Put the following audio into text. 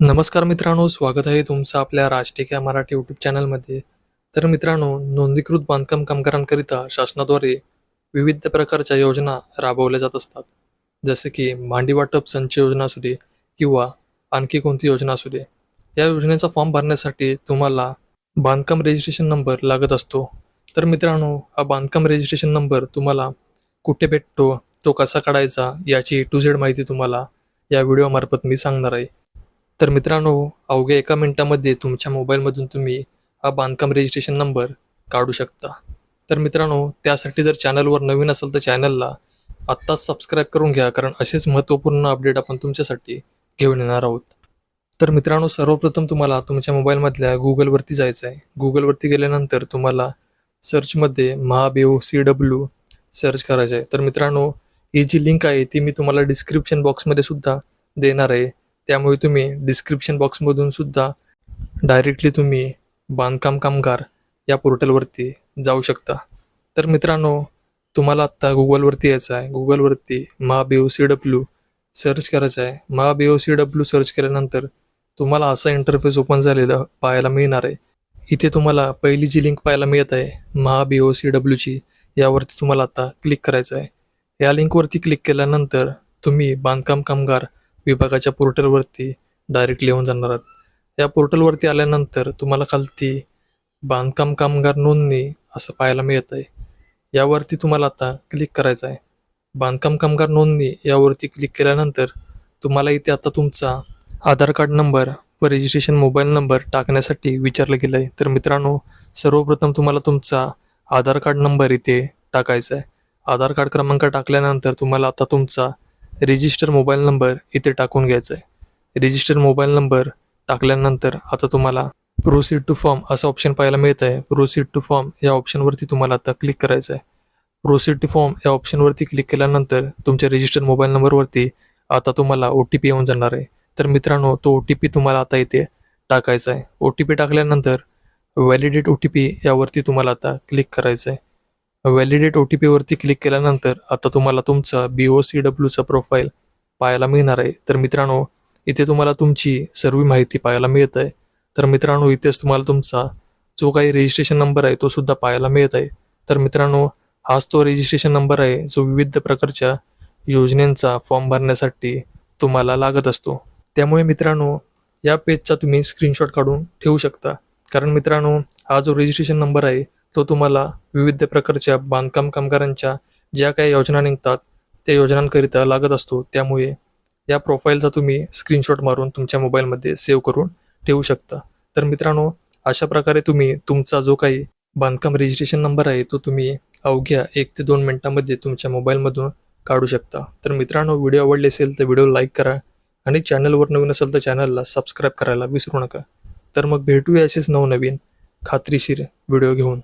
नमस्कार मित्रांनो स्वागत आहे तुमचं आपल्या राष्ट्रीय मराठी यूट्यूब चॅनलमध्ये. तर मित्रांनो नोंदणीकृत बांधकाम कामगारांकरिता शासनाद्वारे विविध प्रकारच्या योजना राबवल्या जात असतात. जसे की मांडी वाटप संच योजना असू दे किंवा आणखी कोणती योजना असू दे या योजनेचा फॉर्म भरण्यासाठी तुम्हाला बांधकाम रजिस्ट्रेशन नंबर लागत असतो. तर मित्रांनो हा बांधकाम रजिस्ट्रेशन नंबर तुम्हाला कुठे भेटतो तो कसा काढायचा याची टू झेड माहिती तुम्हाला या व्हिडिओमार्फत मी सांगणार आहे. तर मित्रांनो अवघ्या एका मिनटामध्ये तुमच्या मोबाईलमधून तुम्ही हा बांधकाम रजिस्ट्रेशन नंबर काढू शकता. तर मित्रांनो त्यासाठी जर चॅनलवर नवीन असेल तर चॅनलला आत्ताच सबस्क्राईब करून घ्या कारण असेच महत्त्वपूर्ण अपडेट आपण तुमच्यासाठी घेऊन येणार आहोत. तर मित्रांनो सर्वप्रथम तुम्हाला तुमच्या मोबाईलमधल्या गुगलवरती जायचं आहे गुगलवरती गेल्यानंतर तुम्हाला सर्चमध्ये महाबीओ सी डब्ल्यू सर्च करायचं आहे तर मित्रांनो ही जी लिंक आहे ती मी तुम्हाला डिस्क्रिप्शन बॉक्समध्ये सुद्धा देणार आहे. त्यामुळे तुम्ही डिस्क्रिप्शन बॉक्समधून सुद्धा डायरेक्टली तुम्ही बांधकाम कामगार या पोर्टलवरती जाऊ शकता. तर मित्रांनो तुम्हाला आत्ता गुगलवरती यायचं आहे. गुगलवरती महाबीओ सी डब्ल्यू सर्च करायचं आहे. महाबीओ सी डब्ल्यू सर्च केल्यानंतर तुम्हाला असा इंटरफेस ओपन झालेला पाहायला मिळणार आहे. इथे तुम्हाला पहिली जी लिंक पाहायला मिळत आहे महाबीओ सी डब्ल्यूची यावरती तुम्हाला आता क्लिक करायचं आहे. या लिंकवरती क्लिक केल्यानंतर तुम्ही बांधकाम कामगार विभागाच्या पोर्टलवरती डायरेक्टली येऊन जाणार आहात. या पोर्टलवरती आल्यानंतर तुम्हाला खालती बांधकाम कामगार नोंदणी असं पाहायला मिळत आहे यावरती तुम्हाला आता क्लिक करायचं आहे बांधकाम कामगार नोंदणी यावरती क्लिक केल्यानंतर तुम्हाला इथे आता तुमचा आधार कार्ड नंबर व रजिस्ट्रेशन मोबाईल नंबर टाकण्यासाठी विचारलं गेलं आहे तर मित्रांनो सर्वप्रथम तुम्हाला तुमचा आधार कार्ड नंबर इथे टाकायचा आहे आधार कार्ड क्रमांक टाकल्यानंतर तुम्हाला आता तुमचा रजिस्टर मोबाईल नंबर इथे टाकून घ्यायचा आहे रजिस्टर मोबाईल नंबर टाकल्यानंतर आता तुम्हाला प्रोसीड टू फॉर्म असं ऑप्शन पाहायला मिळत आहे प्रोसीड टू फॉर्म या ऑप्शनवरती तुम्हाला आता क्लिक करायचं आहे प्रोसीड टू फॉर्म या ऑप्शनवरती क्लिक केल्यानंतर तुमच्या रजिस्टर मोबाईल नंबरवरती आता तुम्हाला ओ टी पी येऊन जाणार आहे. तर मित्रांनो तो ओ टी पी तुम्हाला आता इथे टाकायचा आहे ओ टी पी टाकल्यानंतर व्हॅलिडेट ओ टी पी यावरती तुम्हाला आता क्लिक करायचं आहे व्हॅलिडेट ओ टी पीवरती क्लिक केल्यानंतर आता तुम्हाला तुमचा बी ओ सी डब्ल्यूचा प्रोफाईल पाहायला मिळणार आहे. तर मित्रांनो इथे तुम्हाला तुमची सर्व माहिती पाहायला मिळत आहे. तर मित्रांनो इथेच तुम्हाला तुमचा जो काही रजिस्ट्रेशन नंबर आहे तो सुद्धा पाहायला मिळत आहे. तर मित्रांनो हाच तो रजिस्ट्रेशन नंबर आहे जो विविध प्रकारच्या योजनेचा फॉर्म भरण्यासाठी तुम्हाला लागत असतो. त्यामुळे मित्रांनो या पेजचा तुम्ही स्क्रीनशॉट काढून ठेवू शकता. कारण मित्रांनो हा जो रजिस्ट्रेशन नंबर आहे तो तुम्हाला विविध प्रकारच्या बांधकाम कामगारांच्या ज्या काही योजना निघतात त्या योजनांकरिता लागत असतो. त्यामुळे या प्रोफाईलचा तुम्ही स्क्रीनशॉट मारून तुमच्या मोबाईलमध्ये सेव्ह करून ठेवू शकता. तर मित्रांनो अशा प्रकारे तुम्ही तुमचा जो काही बांधकाम रजिस्ट्रेशन नंबर आहे तो तुम्ही अवघ्या एक ते दोन मिनटामध्ये तुमच्या मोबाईलमधून काढू शकता. तर मित्रांनो व्हिडिओ आवडले असेल तर व्हिडिओ लाईक करा आणि चॅनलवर नवीन असेल तर चॅनलला सबस्क्राईब करायला विसरू नका. तर मग भेटूया असेच नवनवीन खात्रीशीर व्हिडिओ घेऊन.